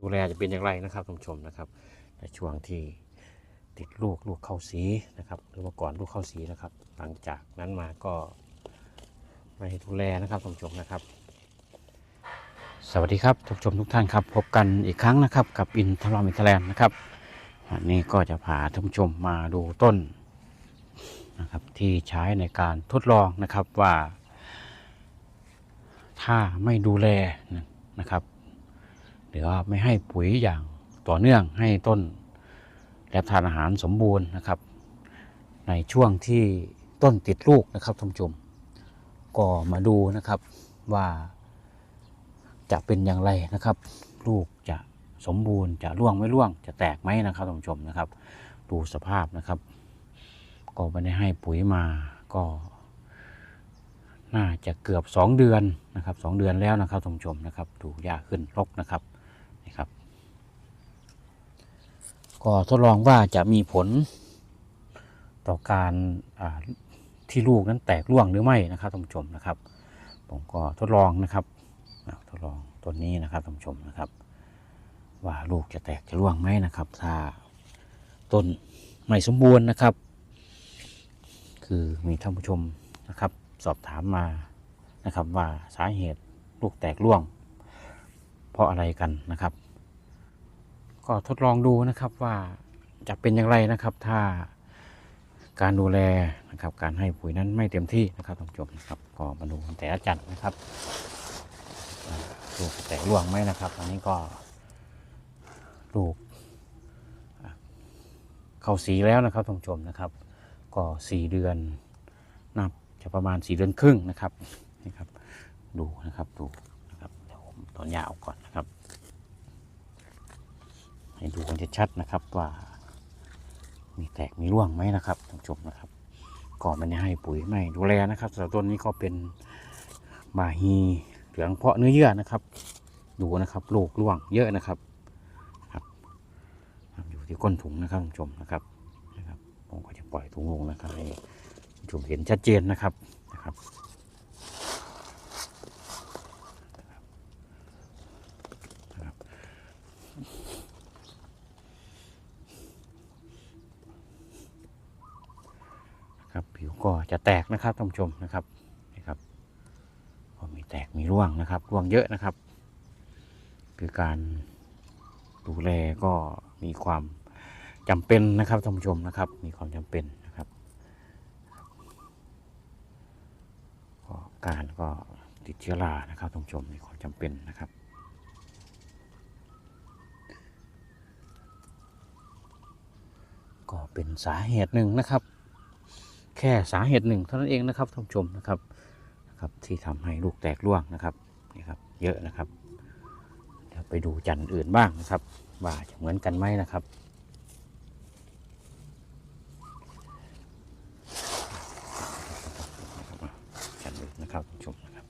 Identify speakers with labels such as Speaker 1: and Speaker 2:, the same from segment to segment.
Speaker 1: ดูแลจะเป็นอย่างไรนะครับท่านผู้ชมนะครับ ในช่วงที่ติดลูกลูกเข้าสีนะครับ หรือว่าก่อนลูกเข้าสีนะครับ หลังจากนั้นมาก็ไม่ดูแลนะครับท่านผู้ชมนะครับ สวัสดีครับท่านผู้ชมทุกท่านครับ พบกันอีกครั้งนะครับ กับอินทรอมิทแลนด์นะครับวันนี้ก็จะพาท่านผู้ชมมาดูต้นนะครับที่ใช้ในการทดลองนะครับว่า ถ้าไม่ดูแลนะครับ หรือว่าไม่ให้ปุ๋ยอย่างต่อเนื่องให้ต้นและทานอาหารสมบูรณ์นะครับ ในช่วงที่ต้นติดลูกนะครับท่านผู้ชมก็มาดูนะครับว่าจะเป็นอย่างไรนะครับ ลูกจะสมบูรณ์จะร่วงไม่ร่วง จะแตกไหมนะครับท่านผู้ชมนะครับ ดูสภาพนะครับ ก็ไม่ได้ให้ปุ๋ยมาก็ น่าจะเกือบ 2 เดือนนะครับสเดือนแล้วนะครับท่านผู้ชมนะครับ ดูหญ้าขึ้นรกนะครับนี่ครับ ก็ทดลองว่าจะมีผลต่อการที่ลูกนั้นแตกร่วงหรือไม่นะครับท่านผู้ชมนะครับ ผมก็ทดลองนะครับทดลองต้นนี้นะครับท่านผู้ชมนะครับ ว่าลูกจะแตกจะร่วงไหมนะครับ ถ้าต้นไม่สมบูรณ์นะครับ คือมีท่านผู้ชมนะครับ สอบถามมานะครับว่าสาเหตุลูกแตกร่วง เพราะอะไรกันนะครับ ก็ทดลองดูนะครับว่าจะเป็นอย่างไรนะครับ ถ้าการดูแลนะครับ การให้ปุ๋ยนั้นไม่เต็มที่นะครับท่านผู้ชมนะครับก็มาดูแต่ละจันนะครับลูกแตกร่วงไหมนะครับอันนี้ก็ลูกเข้าสีแล้วนะครับท่านผู้ชมนะครับ ก็สี่เดือนนับจะประมาณสี่เดือนครึ่งนะครับนี่ครับ ดูนะครับดูนะครับเดี๋ยวผมตอนยาออกก่อนนะครับ ให้ดูกันชัดๆนะครับว่า มีแตกมีร่วงไหมนะครับท่านผู้ชมนะครับ ก็ไม่ได้ให้ปุ๋ยไม่ดูแลนะครับสำหรับต้นนี้ก็เป็นบาฮีเหลืองเพาะเนื้อเยื่อนะครับ ดูนะครับลูกร่วงเยอะนะครับครับ อยู่ที่ก้นถุงนะครับท่านผู้ชมนะครับนะครับผมก็จะปล่อยถุงลงนะครับให้ท่านผู้ชมเห็นชัดเจนนะครับนะครับ ครับผิว ก็จะแตกนะครับท่านผู้ชมนะครับนี่ครับก็มีแตกมีร่วงนะครับร่วงเยอะนะครับ คือการดูแลก็มีความจำเป็นนะครับท่านผู้ชมนะครับ มีความจำเป็นนะครับก็การก็ติดเชื้อรานะครับท่านผู้ชมมีความจำเป็นนะครับก็เป็นสาเหตุหนึ่งนะครับ แค่สาเหตุหนึ่งเท่านั้นเองนะครับท่านผู้ชมนะครับนะครับที่ทำให้ลูกแตกร่วงนะครับนี่ครับเยอะนะครับเดี๋ยวไปดูจันทร์อื่นบ้างนะครับว่าจะเหมือนกันไหมนะครับ จันทร์อื่นนะครับท่านผู้ชมนะครับ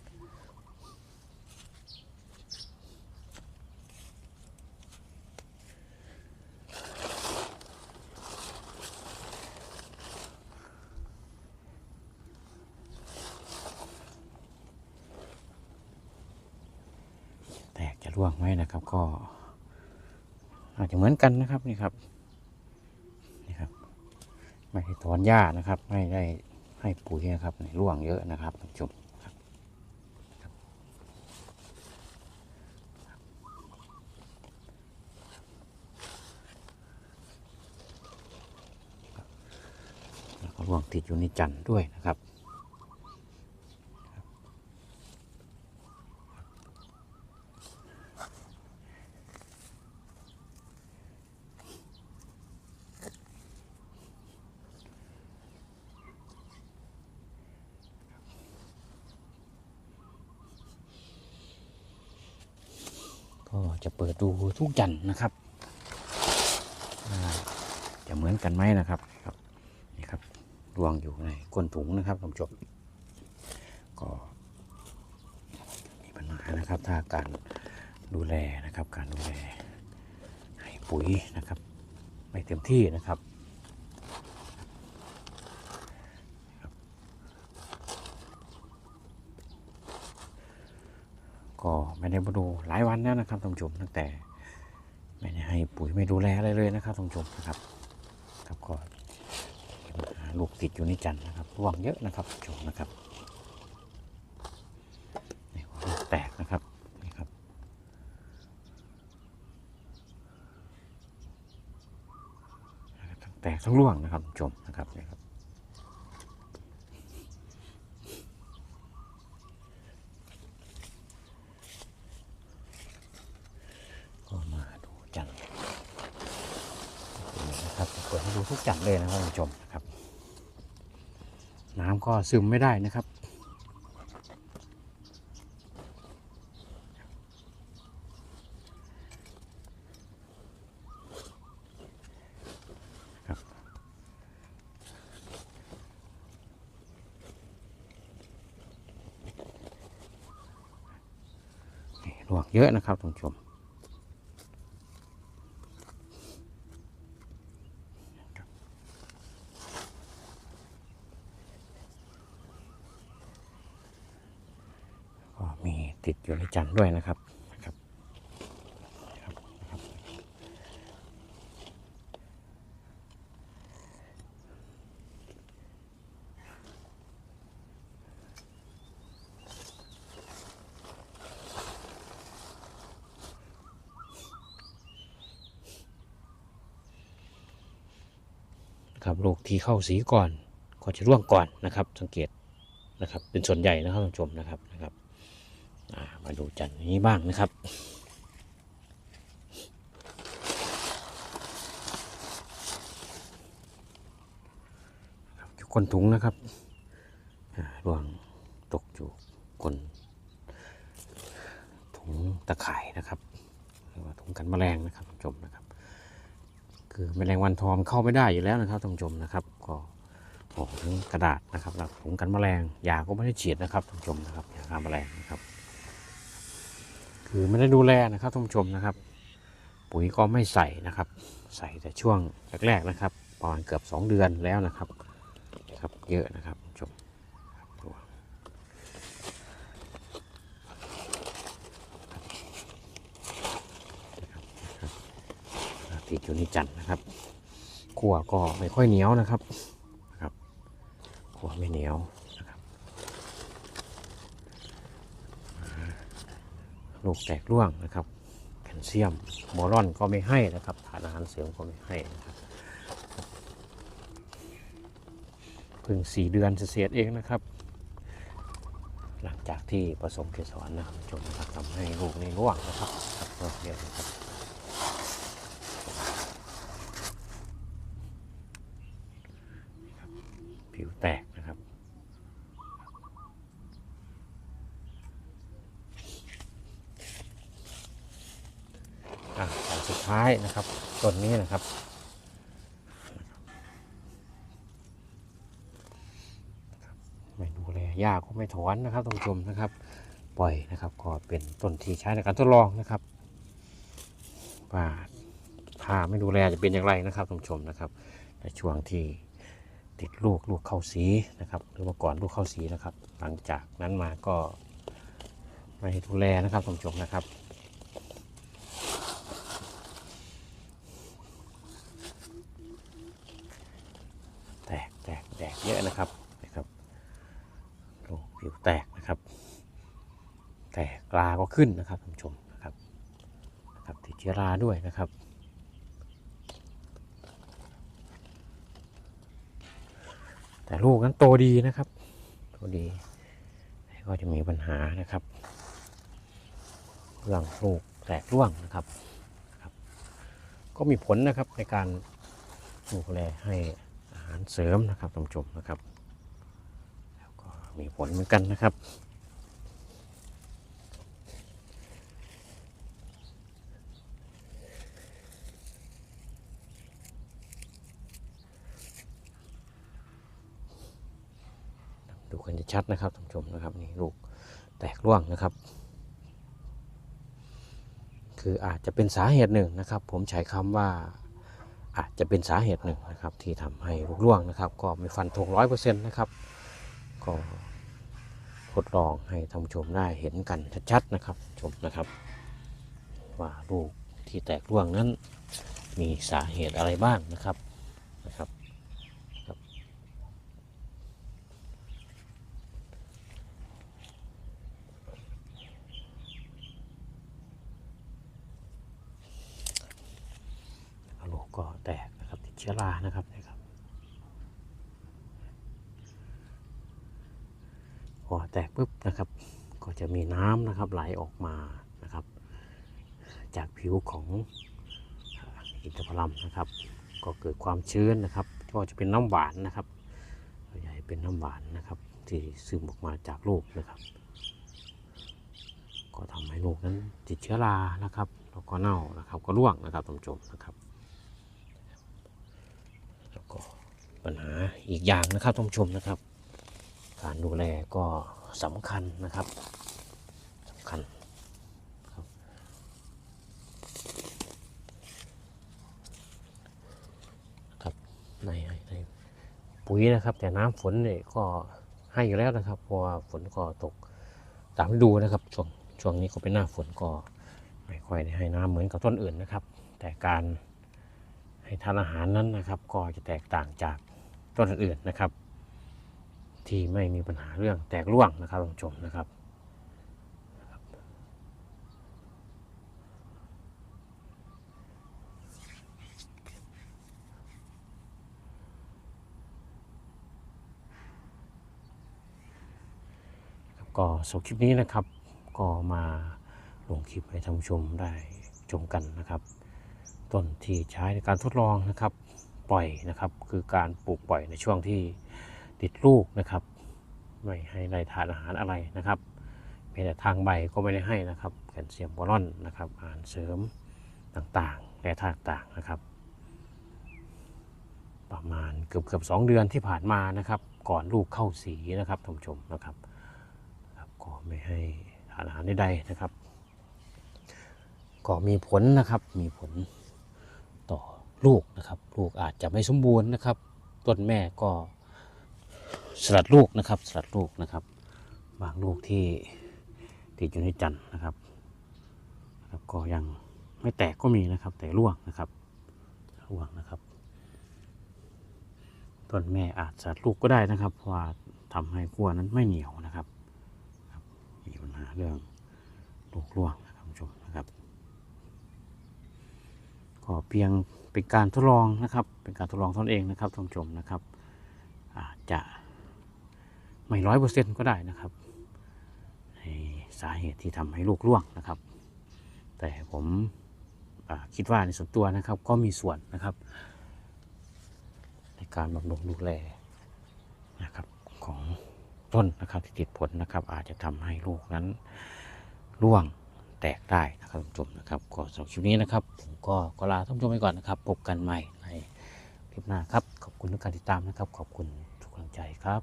Speaker 1: แตกจะร่ วงไหมนะครับ ก็อาจจะเหมือนกันนะครับนี่ครับนี่ครับ ไม่ได้ถอนหญ้านะครับ ไม่ได้ให้ปุ๋ยนะครับในร่วงเยอะนะครับท่านชมครับแล้วก็ร่วงติดอยู่ในจันทร์ด้วยนะครับ ก็จะเปิดดูทุกยันนะครับจะเหมือนกันไหมนะครับครับนี่ครับรวงอยู่ในก้นถุงนะครับท่านผู้ชมก็มีปัญหานะครับถ้าการดูแลนะครับการดูแลให้ปุ๋ยนะครับ ไม่เต็มที่นะครับ ก็ไม่ได้มาดูหลายวันแล้วนะครับท่านผู้ชมตั้งแต่ไม่ได้ให้ปุ๋ยไม่ดูแลอะไรเลยนะครับท่านผู้ชมนะครับ ครับก็หลูกติดอยู่ในจันทร์นะครับร่วงเยอะนะครับท่านผู้ชมนะครับนี่ลูกแตกนะครับนี่ครับทั้งแตกทั้งร่วงนะครับท่านผู้ชมนะครับนี่ครับ ก็มาดูจันทร์นะครับเปิดให้ดูทุกจันทร์ เลยนะครับท่านผู้ชมครับ น้ำก็ซึมไม่ได้นะครับครับนี่ลวกเยอะนะครับท่านผู้ชม ก็มีติด อยู่ในจันด้วยนะครับนะครับครับครับครับลูกที่เข้าสีก่อนก็จะร่วงก่อนนะครับ สังเกตนะครับ เป็นส่วนใหญ่นะครับท่านผู้ชมนะครับนะครับ มาดูจันนี้บ้างนะครับ ก้นถุงนะครับอ่าร่วงตกอยู่ก้นถุงตะข่ายนะครับหรือว่าถุงกันแมลงนะครับท่านผู้ชมนะครับ คือแมลงวันทอมเข้าไม่ได้อยู่แล้วนะครับท่านผู้ชมนะครับ ก็ออทั้งกระดาษนะครับแล้วถุงกันแมลงยาก็ไม่ได้ฉีดนะครับท่านผู้ชมนะครับยาฆ่าแมลงนะครับ คือไม่ได้ดูแลนะครับท่านผู้ชมนะครับ ปุ๋ยก็ไม่ใส่นะครับ ใส่แต่ช่วงแรกๆนะครับ ประมาณเกือบ 2 เดือนแล้วนะครับครับเยอะนะครับชมติดอยู่ในจันนะครับขั่วก็ไม่ค่อยเหนียวนะครับครับขั่วไม่เหนียวนะครับ ลูกแตกร่วงนะครับ แคลเซียมบอรอนก็ไม่ให้นะครับทานอาหารเสริมก็ไม่ให้นะครับเพิ่งสี่เดือนเศษเองนะครับ หลังจากที่ผสมเกสรนะครับจนนะครับทำให้ลูกในร่วงนะครับครับร่วงเยอะนะครับผิวแตกนะครับ อะอันสุด ท้ายนะครับต้นนี้นะครับไม่ดูแลหญ้าก็ไม่ถอนนะครับท่านผู้ชมนะครับ ปล่อยนะครับก็เป็นต้นที่ใช้ในการทดลองนะครับว่าถ้าไม่ดูแลจะเป็นอย่างไรนะครับท่านผู้ชมนะครับในช่วงที่ติดลูกลูกเข้าสีนะครับหรือว่าก่อนลูกเข้าสีนะครับ หลังจากนั้นมาก็ไม่ดูแลนะครับท่านผู้ชมนะครับ แตก แตกเยอะนะครับนะครับลูกผิวแตกนะครับ แตกกลาก็ขึ้นนะครับท่านผู้ชมนะครับนะครับติดเชื้อราด้วยนะครับแต่ลูกนั้นโตดีนะครับโตดีก็จะมีปัญหานะครับเรื่องลูกแตกร่วงนะครับรบก็มีผลนะครับในการดูแลให้ารเสริมนะครับท่านผู้ชมนะครับ แล้วก็มีผลเหมือนกันนะครับดูกันจะชัดนะครับท่านผู้ชมนะครับนี่ลูกแตกร่วงนะครับ คืออาจจะเป็นสาเหตุหนึ่งนะครับ ผมใช้คำว่า อาจจะเป็นสาเหตุหนึ่งนะครับ ที่ทำให้ลูกร่วงนะครับ ก็ไม่ฟันธงร้อยเปอร์เซ็นต์นะครับ ก็ทดลองให้ท่านผู้ชมได้เห็นกันชัดๆนะครับชมนะครับ ว่าลูกที่แตกร่วงนั้นมีสาเหตุอะไรบ้างนะครับครับ กระโหลกก็แตกนะครับติดเชื้อรานะครับนะครับพอแตกปุ๊บนะครับ ก็จะมีน้ำนะครับไหลออกมานะครับ จากผิวของอินทผลัมนะครับ ก็เกิดความชื้นนะครับก็จะเป็นน้ำหวานนะครับใหญ่เป็นน้ำหวานนะครับ ที่ซึมออกมาจากลูกนะครับ ก็ทำให้ลูกนั้นติดเชื้อรานะครับแล้วก็เน่านะครับ ก็ร่วงนะครับท่านผู้ชมนะครับ แล้วก็ ปัญหาอีกอย่างนะครับท่านผู้ชมนะครับ การดูแลก็สำคัญนะครับสำคัญครับครับในในปุ๋ยนะครับ แต่น้ำฝนเนี่ยก็ให้อยู่แล้วนะครับ เพราะว่าฝนก็ตกตามฤดูนะครับช่วงช่วงนี้ก็เป็นหน้าฝนก็ไม่ค่อยได้ให้น้ำเหมือนกับต้นอื่นนะครับ แต่การให้ทานอาหารนั้นนะครับ ก็จะแตกต่างจาก ต้นอื่นๆนะครับ ที่ไม่มีปัญหาเรื่องแตกร่วงนะครับท่านผู้ชมนะครับ ก็สคลิปนี้นะครับ ก็มาลงคลิปให้ท่านผู้ชมได้ชมกันนะครับ ต้นที่ใช้ในการทดลองนะครับ ปล่อยนะครับ คือการปลูกปล่อยในช่วงที่ติดลูกนะครับไม่ให้ได้ทานอาหารอะไรนะครับเพียงแต่ทางใบก็ไม่ได้ให้นะครับแคลเซียมบอลอนนะครับอาหารเสริมต่างๆและธาตุต่างๆนะครับ ประมาณเกือบเกือบสองเดือนที่ผ่านมานะครับ ก่อนลูกเข้าสีนะครับท่านผู้ชมนะครับก็ไม่ให้ทานอาหารใดๆนะครับ ก็มีผลนะครับมีผล ลูกนะครับ ลูกอาจจะไม่สมบูรณ์นะครับ ต้นแม่ก็สลัดลูกนะครับ สลัดลูกนะครับ บางลูกที่ติดอยู่ในจันทร์นะครับแล้วก็ยังไม่แตกก็มีนะครับ แต่ร่วงนะครับร่วงนะครับต้นแม่อาจสลัดลูกก็ได้นะครับเพราะว่าทำให้ขั้วนั้นไม่เหนียวนะครับมีปัญหาเรื่องลูกร่วงนะครับคุณผู้ชมนะครับก็เพียง เป็นการทดลองนะครับ เป็นการทดลองตนเองนะครับท่านผู้ชมนะครับอาจจะไม่ร้อยเปอร์เซ็นต์ก็ได้นะครับในสาเหตุที่ทำให้ลูกร่วงนะครับ แต่ผมคิดว่าในส่วนตัวนะครับก็มีส่วนนะครับ ในการบำรุงดูแลนะครับของต้นนะครับที่ติดผลนะครับ อาจจะทำให้ลูกนั้นร่วง แตกได้นะครับท่านผู้ชมนะครับก็สำหรับคลิปนี้นะครับ ผมก็ขอลาท่านผู้ชมไปก่อนนะครับพบกันใหม่ในคลิปหน้าครับ ขอบคุณทุกการติดตามนะครับ ขอบคุณทุกกำลังใจครับ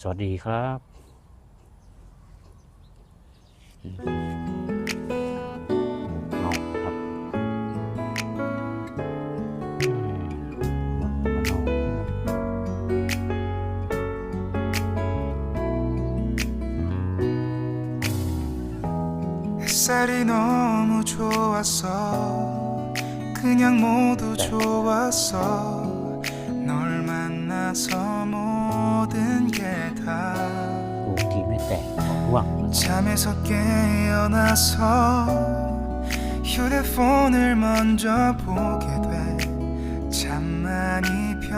Speaker 1: สวัสดีครับอืม
Speaker 2: 햇살이 너무 좋았어 그냥 모두 좋았어 널 만나서 모든 게다
Speaker 1: ลูกที่ไม่แตกของร่วงนะครับ
Speaker 2: 잠에서 깨어나서 휴대폰을 먼저 보게 돼 잠만이 편